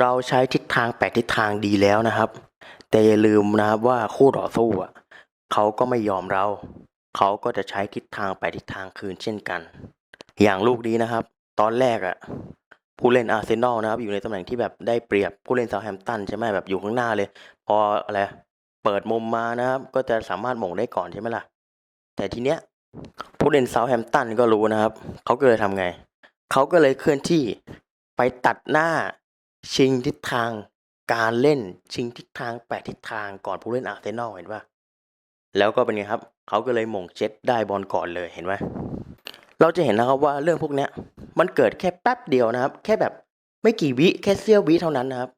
เราใช้ทิศทางแปดทิศทางดีแล้วนะครับ แต่อย่าลืมนะครับว่าคู่ต่อสู้อะเขาก็ไม่ยอมเรา เขาก็จะใช้ทิศทางแปดทิศทางคืนเช่นกัน อย่างลูกนี้นะครับ ตอนแรกอะผู้เล่นอาร์เซนอลนะครับอยู่ในตำแหน่งที่แบบได้เปรียบผู้เล่นเซาแฮมป์ตันใช่ไหมแบบอยู่ข้างหน้าเลย พออะไรเปิดมุมมานะครับ ก็จะสามารถหม่งได้ก่อนใช่ไหมล่ะ แต่ทีเนี้ยผู้เล่นเซาแฮมป์ตันก็รู้นะครับเขาก็เลยทำไงเขาก็เลยเคลื่อนที่ไปตัดหน้า ชิงทิศทางการเล่น ชิงทิศทางแปดทิศทางก่อนผู้เล่นอาร์เซนอลเห็นปะแล้วก็เป็นไงครับ เขาก็เลยหม่งเจ็ตได้บอลก่อนเลยเห็นไหมเราจะเห็นนะครับว่าเรื่องพวกเนี้ยมันเกิดแค่แป๊บเดียวนะครับ แค่แบบไม่กี่วิแค่เสี้ยววิเท่านั้นนะครับ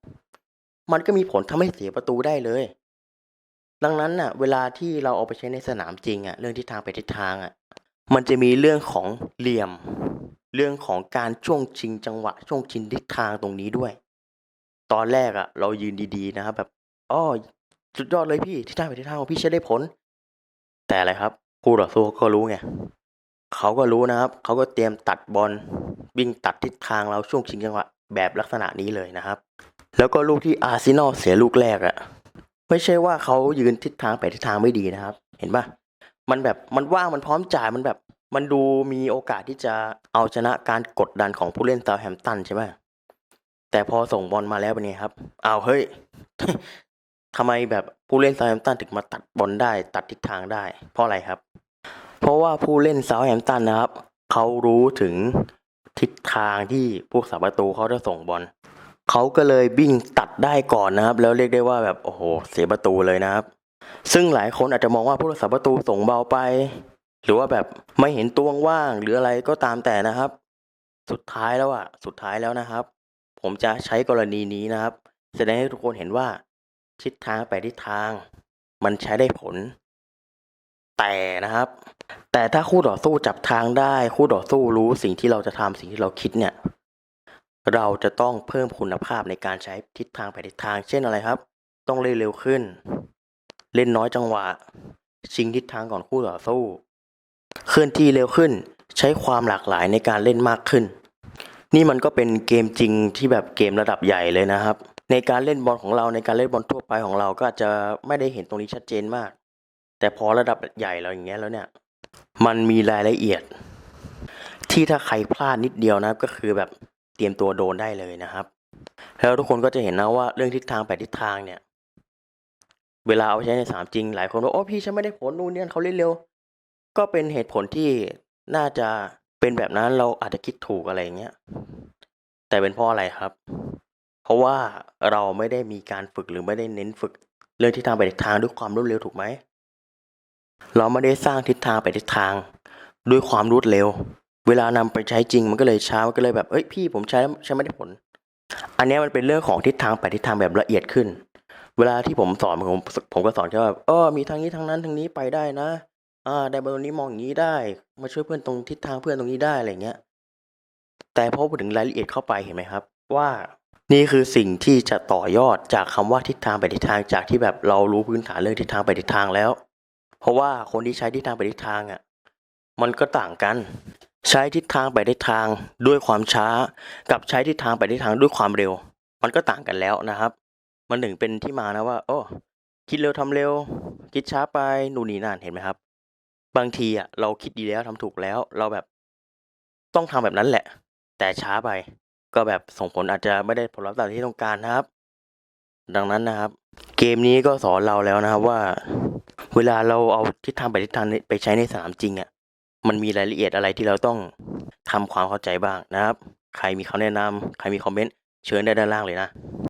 มันก็มีผลทำให้เสียประตูได้เลย ดังนั้นน่ะ เวลาที่เราเอาไปใช้ในสนามจริงอะ เรื่องทิศทางไปทิศทางอะ มันจะมีเรื่องของเหลี่ยม เรื่องของการช่วงชิงจังหวะ ช่วงชิงทิศทางตรงนี้ด้วย ตอนแรกอะเรายืนดีๆนะครับ แบบอ้อสุดยอดเลยพี่ทิศทางไปทิศทางของพี่ใช้ได้ผล แต่อะไรครับคู่ต่อสู้ก็รู้ไงเขาก็รู้นะครับเขาก็เตรียมตัดบอลวิ่งตัดทิศทางเราช่วงชิงจังหวะแบบลักษณะนี้เลยนะครับ แล้วก็ลูกที่อาร์เซนอลเสียลูกแรกอะไม่ใช่ว่าเขายืนทิศทางไปทิศทางไม่ดีนะครับ เห็นปะมันแบบมันว่างมันพร้อมจ่ายมันแบบ มันดูมีโอกาสที่จะเอาชนะการกดดันของผู้เล่นเซาแฮมตันใช่ไหม แต่พอส่งบอลมาแล้วเป็นไงครับอ้าวเฮ้ยทำไมแบบผู้เล่นเซาแฮมตันถึงมาตัดบอลได้ ตัดทิศทางได้ เพราะอะไรครับ เพราะว่าผู้เล่นเซาแฮมตันนะครับเขารู้ถึงทิศทางที่พวกสาประตูเขาจะส่งบอลเขาก็เลยวิ่งตัดได้ก่อนนะครับ แล้วเรียกได้ว่าแบบโอ้โหเสียประตูเลยนะครับ ซึ่งหลายคนอาจจะมองว่าผู้รักษาประตูส่งเบาไป หรือว่าแบบไม่เห็นตัวว่างหรืออะไรก็ตามแต่นะครับ สุดท้ายแล้วอะสุดท้ายแล้วนะครับ ผมจะใช้กรณีนี้นะครับ แสดงให้ทุกคนเห็นว่า ทิศทางไปทิศทาง มันใช้ได้ผล แต่นะครับ แต่ถ้าคู่ต่อสู้จับทางได้ คู่ต่อสู้รู้สิ่งที่เราจะทำสิ่งที่เราคิดเนี่ย เราจะต้องเพิ่มคุณภาพในการใช้ทิศทางไปทิศทาง เช่นอะไรครับ ต้องเล่นเร็วขึ้น เล่นน้อยจังหวะ ชิงทิศทางก่อนคู่ต่อสู้ เคลื่อนที่เร็วขึ้น ใช้ความหลากหลายในการเล่นมากขึ้น นี่มันก็เป็นเกมจริงที่แบบเกมระดับใหญ่เลยนะครับ ในการเล่นบอลของเราในการเล่นบอลทั่วไปของเราก็อาจจะไม่ได้เห็นตรงนี้ชัดเจนมาก แต่พอระดับใหญ่เราอย่างเงี้ยแล้วเนี่ย มันมีรายละเอียด ที่ถ้าใครพลาดนิดเดียวนะครับก็คือแบบเตรียมตัวโดนได้เลยนะครับ แล้วทุกคนก็จะเห็นนะว่าเรื่องทิศทางไปทิศทางเนี่ย เวลาเอาไปใช้ในสนามจริงหลายคนว่าโอ้พี่ฉันไม่ได้ผลนู่นนี่เขาเล่นเร็ว ก็เป็นเหตุผลที่น่าจะ เป็นแบบนั้นเราอาจจะคิดถูกอะไรเงี้ย แต่เป็นเพราะอะไรครับ เพราะว่าเราไม่ได้มีการฝึกหรือไม่ได้เน้นฝึก เรื่องทิศทางไปทิศทางด้วยความรวดเร็วถูกไหม เราไม่ได้สร้างทิศทางไปทิศทาง ด้วยความรวดเร็ว เวลานำไปใช้จริงมันก็เลยช้ามันก็เลยแบบเอ้ยพี่ผมใช้แล้วใช้ไม่ได้ผล อันเนี้ยมันเป็นเรื่องของทิศทางไปทิศทางแบบละเอียดขึ้น เวลาที่ผมสอนผมผมก็สอนแค่ว่าเออมีทางนี้ทางนั้นทางนี้ไปได้นะ อ่าได้บอลตรงนี้มองอย่างนี้ได้ มาช่วยเพื่อนตรงทิศทางเพื่อนตรงนี้ได้อะไรเงี้ย แต่พอพูดถึงรายละเอียดเข้าไปเห็นไหมครับ ว่านี่คือสิ่งที่จะต่อยอดจากคำว่าทิศทางไปทิศทางจากที่แบบเรารู้พื้นฐานเรื่องทิศทางไปทิศทางแล้ว เพราะว่าคนที่ใช้ทิศทางไปทิศทางอะมันก็ต่างกัน ใช้ทิศทางไปทิศทางด้วยความช้า กับใช้ทิศทางไปทิศทางด้วยความเร็ว มันก็ต่างกันแล้วนะครับ มันถึงเป็นที่มานะว่า โอ้คิดเร็วทำเร็ว คิดช้าไปนู่นนี่นั่นเห็นไหมครับ บางทีอะเราคิดดีแล้วทำถูกแล้ว เราแบบ ต้องทำแบบนั้นแหละ แต่ช้าไป ก็แบบส่งผลอาจจะไม่ได้ผลลัพธ์ตามที่ต้องการนะครับ ดังนั้นนะครับ เกมนี้ก็สอนเราแล้วนะครับว่า เวลาเราเอาทิศทางไปทิศทางไปใช้ในสนามจริงอะมันมีรายละเอียดอะไรที่เราต้องทำความเข้าใจบ้างนะครับ ใครมีคำแนะนำใครมีคอมเมนต์เชิญได้ด้านล่างเลยนะ